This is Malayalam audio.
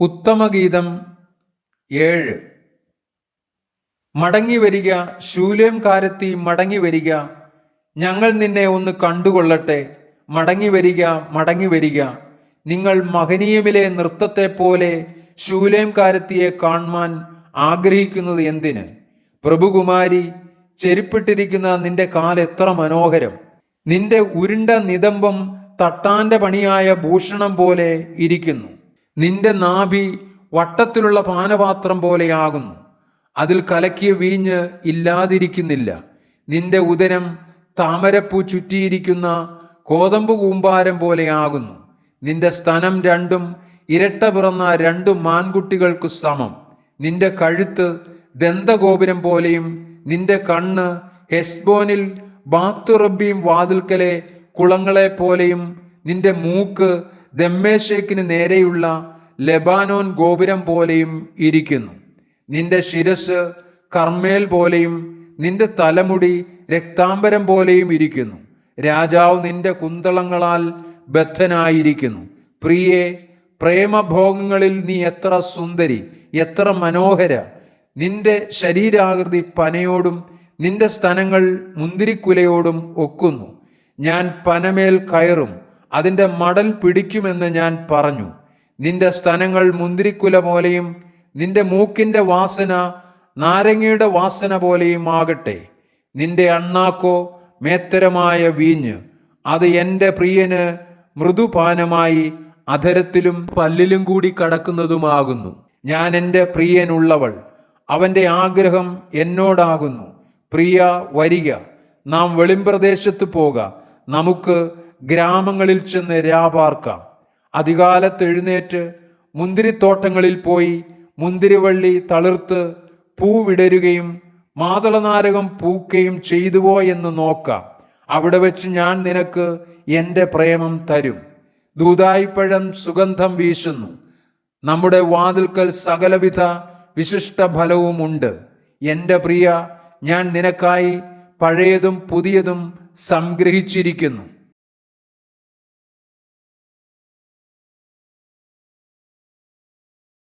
ഉത്തമഗീതം ഏഴ്. മടങ്ങി വരിക ശൂലേം കാരത്തി മടങ്ങി വരിക ഞങ്ങൾ നിന്നെ ഒന്ന് കണ്ടുകൊള്ളട്ടെ. മടങ്ങി വരിക മടങ്ങി വരിക. നിങ്ങൾ മഹനീയമിലെ നൃത്തത്തെ പോലെ ശൂലേം കാരത്തിയെ കാണുവാൻ ആഗ്രഹിക്കുന്നത് എന്തിന്? പ്രഭുകുമാരി ചെരുപ്പിട്ടിരിക്കുന്ന നിന്റെ കാൽ എത്ര മനോഹരം. നിന്റെ ഉരുണ്ട നിതംബം തട്ടാന്റെ പണിയായ ഭൂഷണം പോലെ ഇരിക്കുന്നു. നിന്റെ നാഭി വട്ടത്തിലുള്ള പാനപാത്രം പോലെയാകുന്നു. അതിൽ കലക്കിയ വീഞ്ഞ് ഇല്ലാതിരിക്കുന്നില്ല. നിന്റെ ഉദരം താമരപ്പൂ ചുറ്റിയിരിക്കുന്ന കോതമ്പ് കൂമ്പാരം പോലെയാകുന്നു. നിന്റെ സ്തനം രണ്ടും ഇരട്ട പിറന്ന രണ്ടു മാൻകുട്ടികൾക്കു സമം. നിന്റെ കഴുത്ത് ദന്തഗോപുരം പോലെയും നിന്റെ കണ്ണ് ഹെസ്ബോനിൽ ബാത്തുറബിയും വാതിൽക്കലെ കുളങ്ങളെ പോലെയും നിന്റെ മൂക്ക് ദമ്മേശേക്കിന് നേരെയുള്ള ലെബാനോൻ ഗോപുരം പോലെയും ഇരിക്കുന്നു. നിന്റെ ശിരസ് കർമ്മേൽ പോലെയും നിന്റെ തലമുടി രക്താംബരം പോലെയും ഇരിക്കുന്നു. രാജാവ് നിന്റെ കുന്തളങ്ങളാൽ ബദ്ധനായിരിക്കുന്നു. പ്രിയെ പ്രേമഭോഗങ്ങളിൽ നീ എത്ര സുന്ദരി എത്ര മനോഹര. നിന്റെ ശരീരാകൃതി പനയോടും നിന്റെ സ്ഥലങ്ങൾ മുന്തിരിക്കുലയോടും ഒക്കുന്നു. ഞാൻ പനമേൽ കയറും അതിന്റെ മടൽ പിടിക്കുമെന്ന് ഞാൻ പറഞ്ഞു. നിന്റെ സ്തനങ്ങൾ മുന്തിരിക്കുല പോലെയും നിന്റെ മൂക്കിന്റെ വാസന നാരങ്ങയുടെ വാസന പോലെയും ആകട്ടെ. നിന്റെ അണ്ണാക്കോ മേത്തരമായ വീഞ്ഞ് അത് എന്റെ പ്രിയന് മൃദുപാനമായി അധരത്തിലും പല്ലിലും കൂടി കടക്കുന്നതുമാകുന്നു. ഞാൻ എന്റെ പ്രിയനുള്ളവൾ അവന്റെ ആഗ്രഹം എന്നോടാകുന്നു. പ്രിയ വരിക. നാം വെളിമ്പ്രദേശത്ത് പോക. നമുക്ക് ഗ്രാമങ്ങളിൽ ചെന്ന് രാപാർക്കാം. അധികാലത്ത് എഴുന്നേറ്റ് മുന്തിരിത്തോട്ടങ്ങളിൽ പോയി മുന്തിരിവള്ളി തളിർത്ത് പൂവിടരുകയും മാതളനാരകം പൂക്കുകയും ചെയ്തുവോ എന്ന് നോക്കാം. അവിടെ വെച്ച് ഞാൻ നിനക്ക് എന്റെ പ്രേമം തരും. ദൂതായിപ്പഴം സുഗന്ധം വീശുന്നു. നമ്മുടെ വാതിൽക്കൽ സകലവിധ വിശിഷ്ട ഫലവുമുണ്ട് എന്റെ പ്രിയ ഞാൻ നിനക്കായി പഴയതും പുതിയതും സംഗ്രഹിച്ചിരിക്കുന്നു.